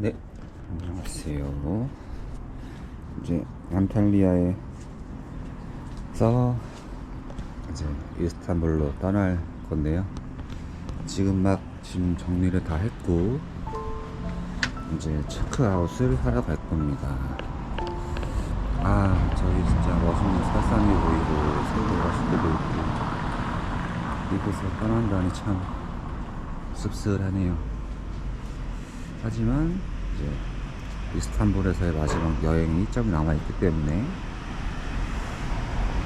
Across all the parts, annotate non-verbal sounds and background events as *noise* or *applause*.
네, 안녕하세요. 이제 안탈리아에서 이제 이스탄불로 떠날 건데요. 지금 막 지금 정리를 다 했고 이제 체크아웃을 하러 갈 겁니다. 아, 저기 진짜 멋있는 살산이 보이고 새우 맛있게도 있고 이곳을 떠난다니 참 씁쓸하네요. 하지만 이제 이스탄불에서의 마지막 여행이 일정이 남아 있기 때문에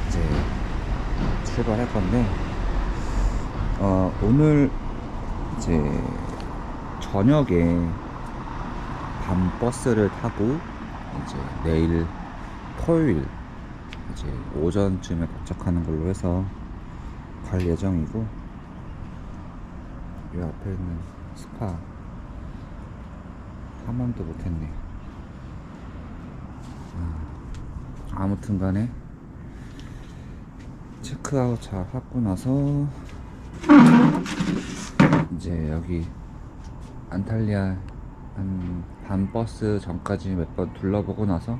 이제 출발할 건데 어, 오늘 이제 저녁에 밤 버스를 타고 이제 내일 토요일 이제 오전쯤에 도착하는 걸로 해서 갈 예정이고 이 앞에 있는 스파 한 번도 못했네. 아, 아무튼 간에 체크아웃 잘 하고 나서 이제 여기 안탈리아 한 반 버스 전까지 몇 번 둘러보고 나서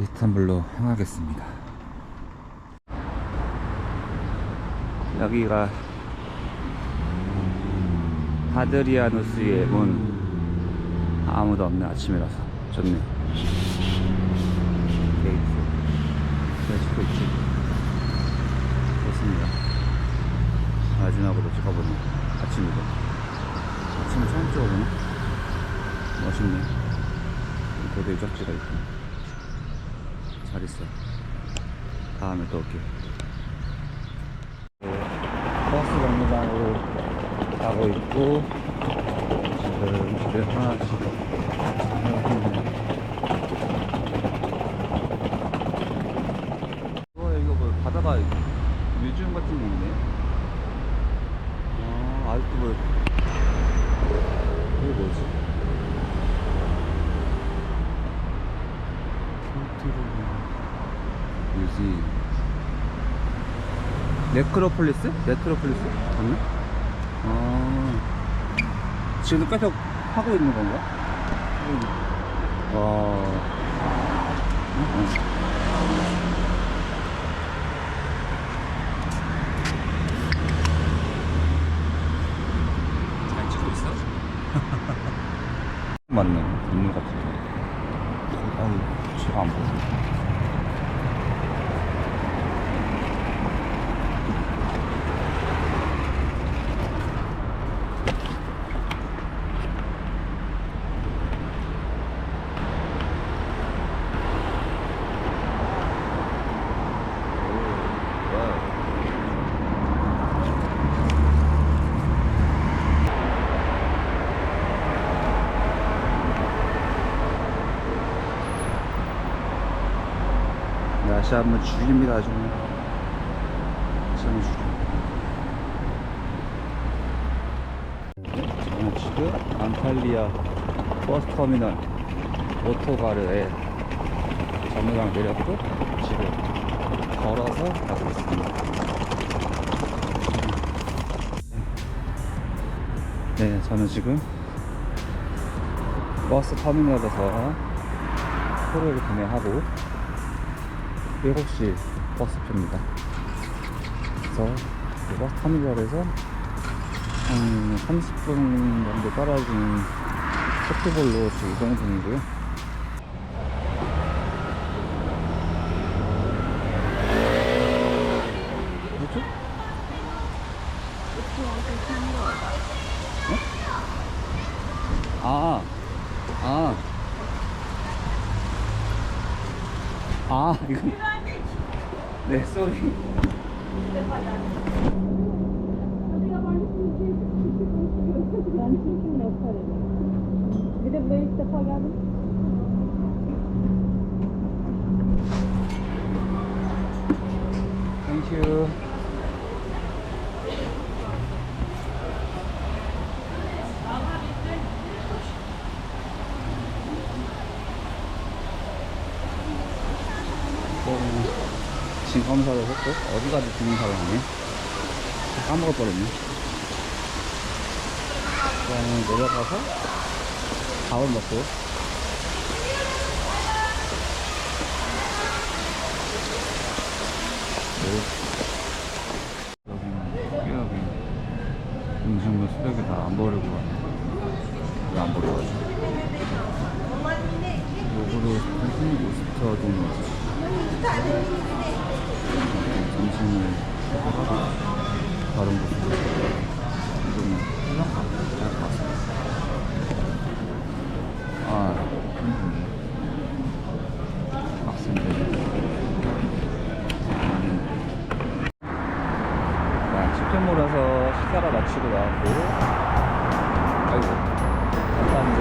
이스탄불로 향하겠습니다. 여기가 하드리아누스의 문. 아무도 없네 아침이라서. 좋네. 게이트. 펼치고 있지. 좋습니다. 마지막으로 찍어보는 아침이고 아침에 처음 찍어보네. 멋있네. 고대 유적지가 있고. 잘 있어. 다음에 또 올게. 버스 정류장으로 가고 있고 지금 집에 하나씩 어 이거 뭐 바다가 뮤지엄 같은 게 있네 아 아직도 뭐 이게 뭐지 뮤지 네크로폴리스? 네크로폴리스? 맞나? 아, 지금 계속 하고 있는 건가? 와. 잘 찍고 있어? 맞네. 건물 같은데. 아유, 제가 안 보여. 날씨 한번 죽입니다, 아주. 한번 죽여. 저는 지금 안탈리아 버스터미널 오토가르에 정류장 내렸고 지금 걸어서 가고 있습니다. 네, 저는 지금 버스 터미널에서 표를 구매하고 7시 버스표입니다. 그래서 그 버스 터미널에서 한 30분 정도 떨어진 쇼트볼로 이동 중이고요. 아, 이거. 네, 쏘리. Bir de buraya ilk defa geldim. 땡 큐. 진 검사를 했고 어디 가도 진검사를 하네 까먹어버렸네 그다음에 내려가서 밥을 먹고 깨어기 음식물 쓰레기 다 안 버리고 왜안 버리고 가지? 요거를 펜션이 오스터 도 하고 다른 곳으로 해장국 잘 봤어 아 음. 빡센데 자, 치킨몰에서 식사를 마치고 나왔고, 아이고, 잠깐 이제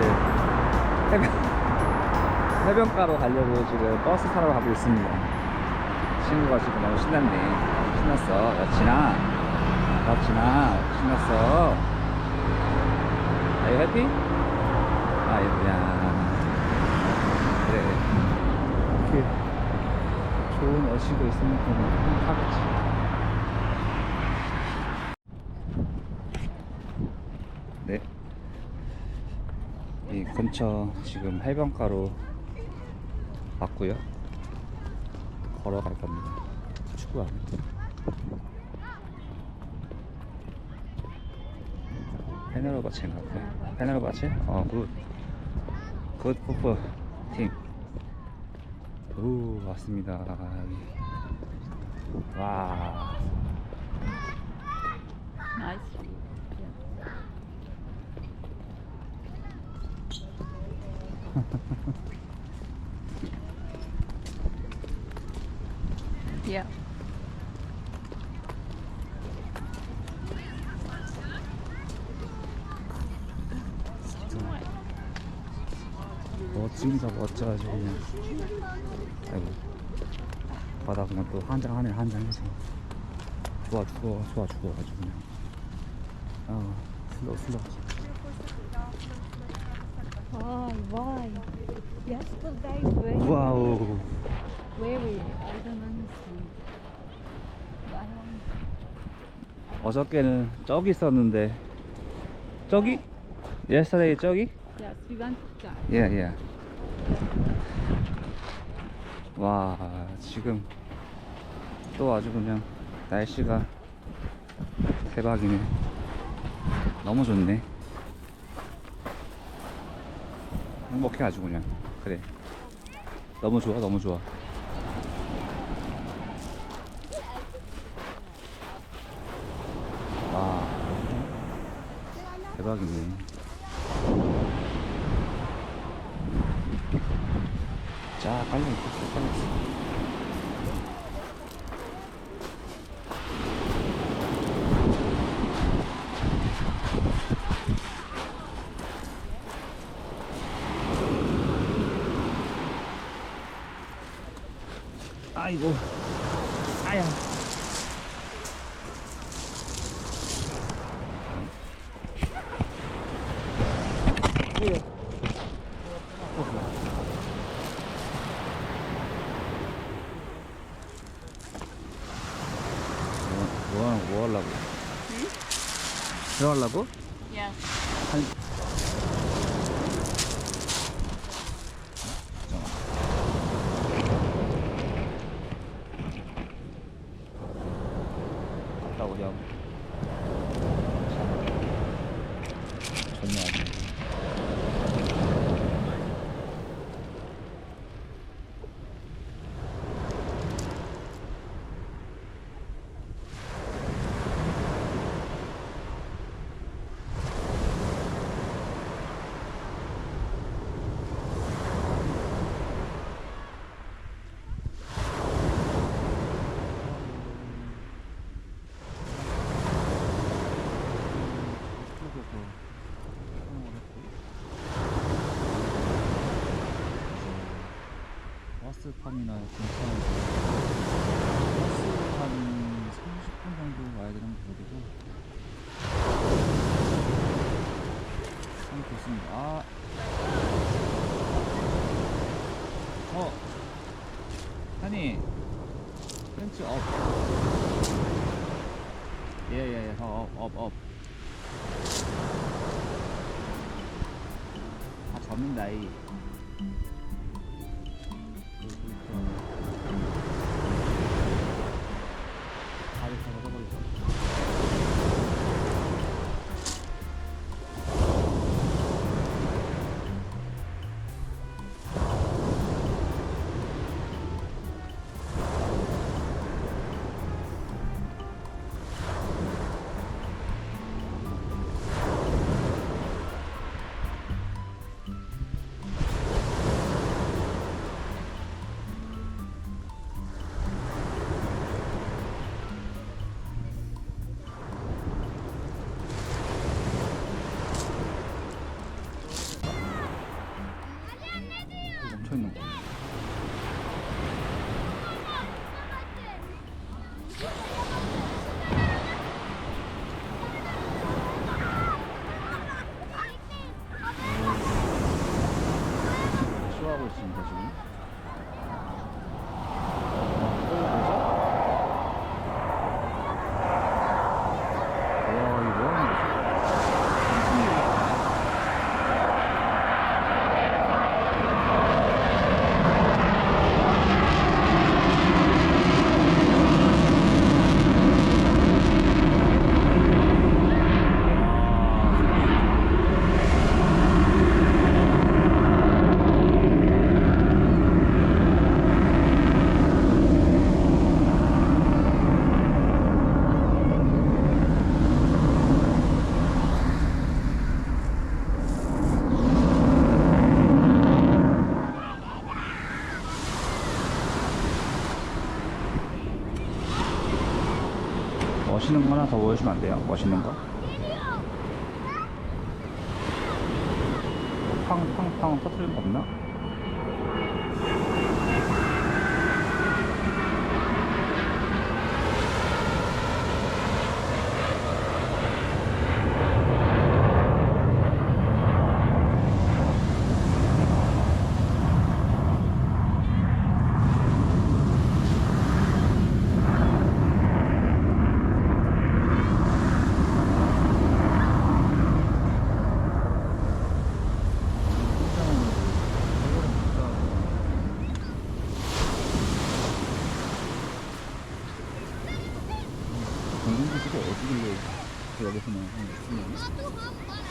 해변, 해변가로 가려고 지금 버스 타러 가고 있습니다. 친구가 지금 너무 신났네. 신났어. 여친아. 여친아, 신났어. Are you happy? 아이고야. 그래. 이렇게 좋은 여친구 있으면 그냥 하겠지. 네. 이 근처 지금 해변가로 왔고요. 걸어갈 겁니다. 축구하면. 페네로바체인가 보네. 페네로바체? 어, 굿. 굿 풋볼 팀. 오, 왔습니다. 와. Nice. *laughs* yeah. 멋집니다 멋져가지고 그냥 아이고 그냥 또 한 장 하네 한장 해서 좋아 죽어 좋아 죽어가지고 그냥 아 슬로우 슬로우 Why? Why? Yesterday, where? 와우 Where we? I don't understand. I don't. 어저께는 저기 있었는데 저기? yesterday 저기? Yes, we went that. 예, 예. 와, 지금 또 아주 그냥 날씨가 대박이네. 너무 좋네. 행복해 아주 그냥. 그래. 너무 좋아, 너무 좋아. 와, 대박이네. 자, 빨리 입고 빨리. 아이고, 아야. 뭐, 뭐, 하는- 뭐 하려고? 들어가려고? Yes. 한... 갔다 오렴. 참. 좋네, 아주. 버스판이나 근처에서 버스 한 30분 정도 와야 되는 거리고 참 좋습니다. 아. 어. 한이 벤츠 업. 예예예. 업, 업, 업. 같이 잡는다 이 있습니다 지금. 와 이거 뭐 하는 거지? 멋있는 거 하나 더 보여주면 안 돼요? 멋있는 거? 팡팡팡 터트리는 거 없나? 공공기지가 어디길래 여기서는 쓰는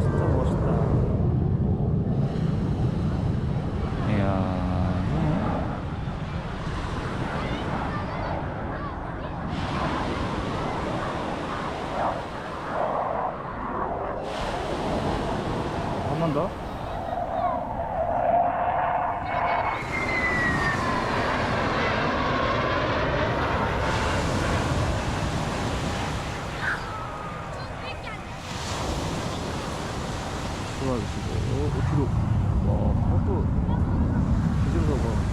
진짜 멋있다. 이야. 한 번 더? 좋아주시고, 어, 뒤로. 와, 또, 뒤로 뭐.